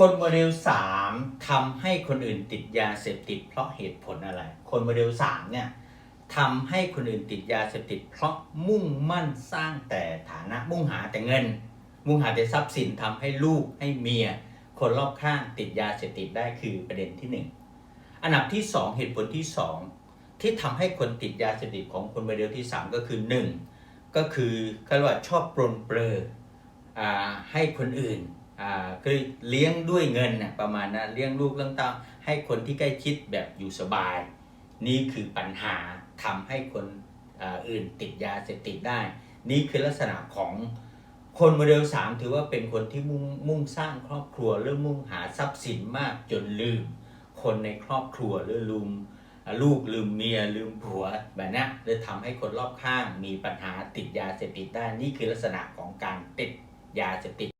คนโมเดลสามทำให้คนอื่นติดยาเสพติด เพราะเหตุผลอะไร คนโมเดลสามเนี่ยทำให้คนอื่นติดยาเสพติด เพราะมุ่งมั่นสร้างแต่ฐานะมุ่งหาแต่เงิน มุ่งหาแต่ทรัพย์สินทำให้ลูกให้เมีย คนรอบข้างติดยาเสพติดได้คือประเด็นที่หนึ่งอันดับที่สองเหตุผลที่สองที่ทำให้คนติดยาเสพติดของคนโมเดลที่สามก็คือหนึ่งก็คือเขาเรียกว่าชอบปรนเปรออให้คนอื่น คือเลี้ยงด้วยเงินนะประมาณนั้นเลี้ยงลูกเลี้ยงเต้าให้คนที่ใกล้ชิดแบบอยู่สบาย นี่คือปัญหาทำให้คนออื่นติดยาเสพติดได้ นี่คือลักษณะของคนโมเดลสามถือว่าเป็นคนที่มุ่งมุ่งสร้างครอบครัวหรือมุ่งหาทรัพย์สินมากจนลืม คนในครอบครัวหรือลืมลูกลืมเมียลืมผัวแบบนี้เลยทำให้คนรอบข้างมีปัญหาติดยาเสพติดได้นี่คือลักษณะของการติดยาเสพติด